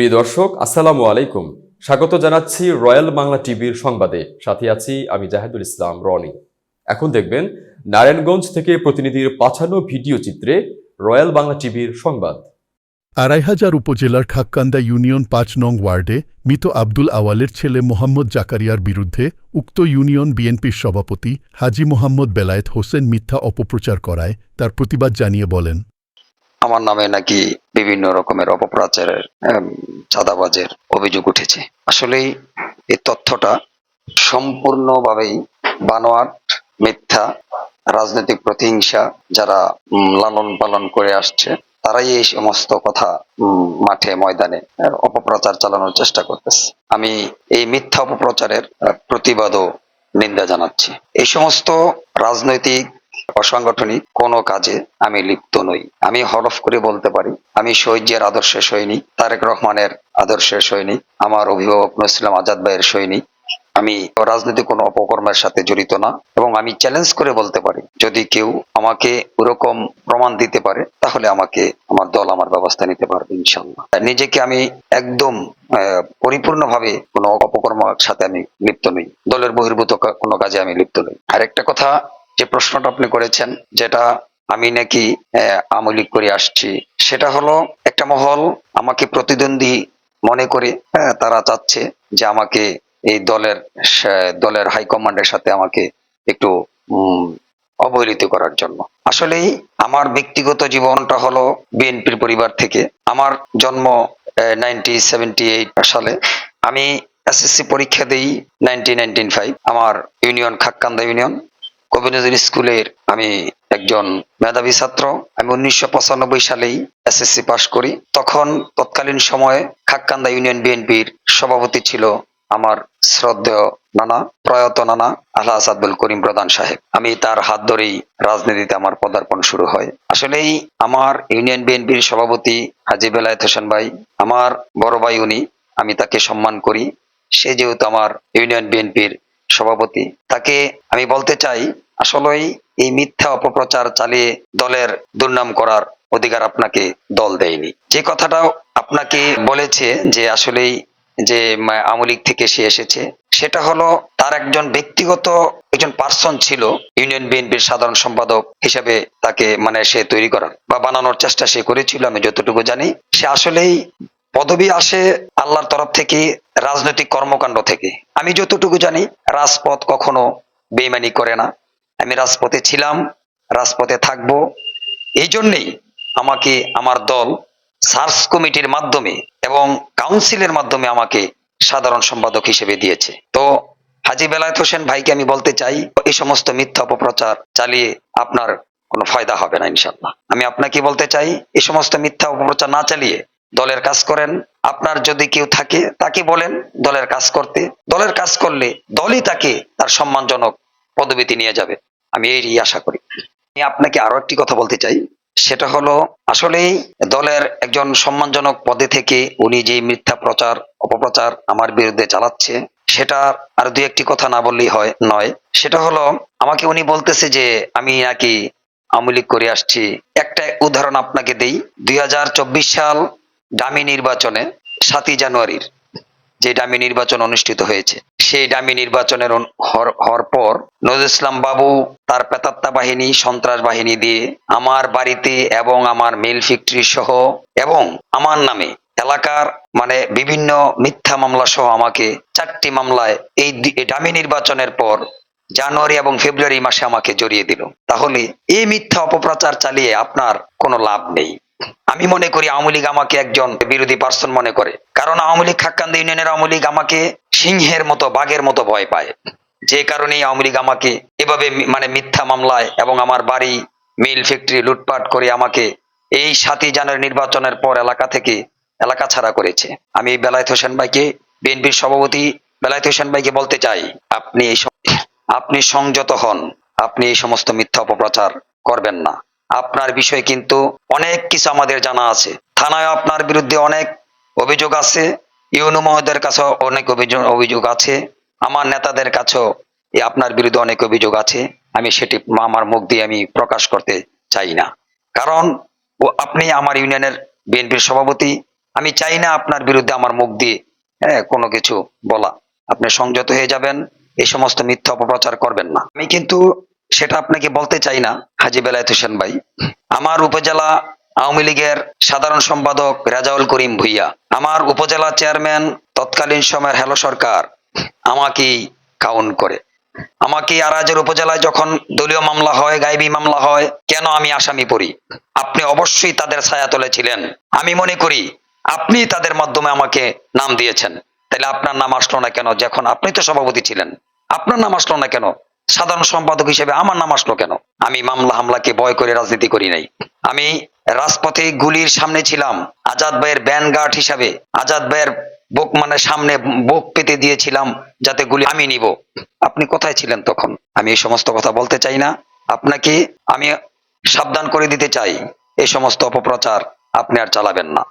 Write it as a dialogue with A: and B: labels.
A: প্রিয় দর্শক, আসসালামু আলাইকুম। স্বাগত জানাচ্ছি রয়্যাল বাংলা টিভির সংবাদে। সাথে আছি আমি জাহেদুল ইসলাম, রনি। এখন দেখবেন, নারায়ণগঞ্জ থেকে প্রতিনিধির পাঠানো ভিডিও চিত্রে রয়্যাল বাংলা টিভির সংবাদ।
B: আড়াই হাজার উপজেলার খাক্কান্দা ইউনিয়ন পাঁচ নং ওয়ার্ডে মৃত আব্দুল আওয়ালের ছেলে মোহাম্মদ জাকারিয়ার বিরুদ্ধে উক্ত ইউনিয়ন বিএনপির সভাপতি হাজি মোহাম্মদ বেলায়েত হোসেন মিথ্যা অপপ্রচার করায় তার প্রতিবাদ জানিয়ে বলেন।
C: আমার নামে নাকি বিভিন্ন রকমের অপপ্রচারের চাঁদাবাজের অভিযোগ উঠেছে। আসলেই এই তথ্যটা সম্পূর্ণভাবেই বানোয়াট, মিথ্যা, রাজনৈতিক প্রতিহিংসা যারা লালন পালন করে আসছে, তারাই এই সমস্ত কথা মাঠে, ময়দানে অপপ্রচার চালানোর চেষ্টা করতেছে। আমি এই মিথ্যা অপপ্রচারের প্রতিবাদও নিন্দা জানাচ্ছি। এই সমস্ত রাজনৈতিক অসাংগঠনিক কোনো কাজে আমি লিপ্ত নই। আমি হরফ করে বলতে পারি, আমি শহীদের আদর্শে সৈনিক তারেক রহমানের আদর্শে সৈনিক আমার অভিভাবক নসলাম আজাদ ভাইয়ের সৈনিক আমি রাজনৈতিক কোনো অপকর্মের সাথে জড়িত না এবং আমি চ্যালেঞ্জ করে বলতে পারি, যদি কেউ আমাকে ওরকম প্রমাণ দিতে পারে, তাহলে আমাকে আমার দল আমার ব্যবস্থা নিতে পারবে ইনশাল্লাহ নিজেকে আমি একদম পরিপূর্ণভাবে কোনো অপকর্মের সাথে আমি লিপ্ত নই, দলের বহির্ভূত কোনো কাজে আমি লিপ্ত নই। আরেকটা কথা যে প্রশ্নটা আপনি করেছেন, যেটা আমি নাকি আওয়ামী করে আসছি, সেটা হলো একটা মহল আমাকে প্রতিদ্বন্দ্বী মনে করে হ্যাঁ তারা চাচ্ছে যে আমাকে এই দলের দলের হাইকমান্ডের সাথে আমাকে একটু অবহেলিত করার জন্য। আসলেই আমার ব্যক্তিগত জীবনটা হলো বিএনপির পরিবার থেকে। আমার জন্ম নাইনটি এইট সালে। আমি এসএসসি পরীক্ষা দেই নাইনটিন নাইনটিন ফাইভ আমার ইউনিয়ন, খাক্কান্দা ইউনিয়ন। কবিনজর স্কুলের আমি একজন মেধাবী ছাত্র। আমি উনিশশো পঁচানব্বই সালেই এসএসসি পাশ করি। তখন তৎকালীন সময়ে খাক্কান্দা ইউনিয়ন বিএনপির সভাপতি ছিল আমার শ্রদ্ধেয় নানা, প্রয়াত নানা আল্লাহ আসাদুল করিম প্রধান সাহেব। আমি তার হাত ধরেই রাজনীতিতে আমার পদার্পণ শুরু হয়। আসলেই আমার ইউনিয়ন বিএনপির সভাপতি হাজি বেলায়েত হোসেন ভাই, আমার বড় ভাই উনি, আমি তাকে সম্মান করি। সে যেহেতু আমার ইউনিয়ন বিএনপির সভাপতি। তাকে আমি বলতে চাই, আসলেই এই মিথ্যা অপপ্রচার চালিয়ে দলের দুর্নাম করার অধিকার আপনাকে দল দেয়নি। যে কথাটাও আপনাকে বলেছে যে আসলেই যে লীগ থেকে সে এসেছে, সেটা হলো তার একজন ব্যক্তিগত একজন পার্সন ছিল, ইউনিয়ন বিএনপির সাধারণ সম্পাদক হিসেবে তাকে মানে সে তৈরি করার বা বানানোর চেষ্টা সে করেছিল, আমি যতটুকু জানি। সে আসলেই পদবি আসে আল্লাহর তরফ থেকে, রাজনৈতিক কর্মকাণ্ড থেকে। আমি যতটুকু জানি, রাজপথ কখনো বেইমানি করে না। আমি রাজপথে ছিলাম, রাজপথে থাকব। এই জন্যেই আমাকে, আমার দল, সার্চ কমিটির মাধ্যমে এবং কাউন্সিলের মাধ্যমে আমাকে সাধারণ সম্পাদক হিসেবে দিয়েছে। তো হাজি বেলায়েত হোসেন ভাইকে আমি বলতে চাই এই সমস্ত মিথ্যা অপপ্রচার চালিয়ে আপনার কোনো ফায়দা হবে না ইনশাল্লাহ আমি আপনাকে বলতে চাই এই সমস্ত মিথ্যা অপপ্রচার না চালিয়ে দলের কাজ করেন। আপনার যদি কেউ থাকে, তাকে বলেন দলের কাজ করতে। দলের কাজ করলে দলই তাকে তার সম্মানজনক পদবিতে নিয়ে যাবে। আমি এই আশা করি। আমি আপনাকে আরও একটি কথা বলতে চাই। সেটা হলো, আসলেই দলের একজন সম্মানজনক পদে থেকে উনি যে মিথ্যা প্রচার, অপপ্রচার আমার বিরুদ্ধে চালাচ্ছে, সেটা আর দুই একটি কথা না বললেই হয়, নয়। সেটা হলো, আমাকে উনি বলতেছে যে, আমি নাকি আওয়ামী লীগ করে আসছি। একটা উদাহরণ আপনাকে দেই। দুই হাজার চব্বিশ সাল ডামি নির্বাচনে সাতই জানুয়ারির যে ডামি নির্বাচন অনুষ্ঠিত হয়েছে, সেই ডামি নির্বাচনের হওয়ার পর নজরুল ইসলাম বাবু তার পেতাত্তা বাহিনী, সন্ত্রাস বাহিনী দিয়ে আমার বাড়িতে এবং আমার মিল ফ্যাক্টরি সহ এবং আমার নামে এলাকার মানে বিভিন্ন মিথ্যা মামলা সহ আমাকে চারটি মামলায় এই ডামি নির্বাচনের পর জানুয়ারি এবং ফেব্রুয়ারি মাসে আমাকে জড়িয়ে দিল। তাহলে এই মিথ্যা অপপ্রচার চালিয়ে আপনার কোনো লাভ নেই। আমি মনে করি আওয়ামী লীগ আমাকে একজন বিরোধী পার্সন মনে করে। কারণ আওয়ামী লীগ খাক্কান্দ ইউনিয়নের আওয়ামী লীগ আমাকে সিংহের মতো, বাঘের মতো ভয় পায়। যে কারণে আওয়ামী লীগ আমাকে এভাবে মানে মিথ্যা মামলায় এবং আমার বাড়ি, মিল, ফ্যাক্টরি লুটপাট করে আমাকে এই সাতই জানুয়ারি নির্বাচনের পর এলাকা থেকে এলাকা ছাড়া করেছে। আমি বেলায়েত হোসেন ভাইকে, বিএনপির সভাপতি বেলায়েত হোসেন ভাইকে বলতে চাই, আপনি এই আপনি সংযত হন। আপনি এই সমস্ত মিথ্যা অপপ্রচার করবেন না। আপনার বিষয়ে কিন্তু অনেক কিছু আমাদের জানা আছে। থানায় আপনার বিরুদ্ধে অনেক অভিযোগ আছে, ইউনু মহোদয়ের কাছে অনেক অভিযোগ অভিযোগ আছে, আমার নেতাদের কাছেও আপনার বিরুদ্ধে অনেক অভিযোগ আছে, আমি সেটি আমার মুখ দিয়ে আমি প্রকাশ করতে চাই না। কারণ ও আপনি আমার ইউনিয়নের বিএনপির সভাপতি, আমি চাই না আপনার বিরুদ্ধে আমার মুখ দিয়ে হ্যাঁ কোনো কিছু বলা। আপনি সংযত হয়ে যাবেন এই সমস্ত মিথ্যা অপপ্রচার করবেন না। আমি কিন্তু সেটা আপনাকে বলতে চাই না হাজি বেলায়েত হোসেন ভাই, আমার উপজেলা আওয়ামী লীগের সাধারণ সম্পাদক রাজাউল করিম ভুইয়া, আমার উপজেলা চেয়ারম্যান তৎকালীন সময়ের হেলো সরকার আমাকেই কাউন্ট করে। আমাকে আরাজের উপজেলায় যখন দলীয় মামলা হয়, গাইবি মামলা হয়, কেন আমি আসামি পড়ি? আপনি অবশ্যই তাদের ছায়াতলে ছিলেন আমি মনে করি আপনি তাদের মাধ্যমে আমাকে নাম দিয়েছেন। তাহলে আপনার নাম আসলো না কেন? যখন আপনি তো সভাপতি ছিলেন। আপনার নাম আসলো না কেন? সাধারণ সম্পাদক হিসেবে আমার নাম আসলো কেন? আমি মামলা হামলাকে ভয় করে রাজনীতি করি নাই। আমি রাজপথে গুলির সামনে ছিলাম, আজাদ ভাইয়ের ব্যান গার্ড হিসাবে। আজাদ ভাইয়ের বুক মানে সামনে বুক পেতে দিয়েছিলাম যাতে গুলি আমি নিব। আপনি কোথায় ছিলেন তখন? আমি এই সমস্ত কথা বলতে চাই না। আপনাকে আমি সাবধান করে দিতে চাই। এই সমস্ত অপপ্রচার আপনি আর চালাবেন না।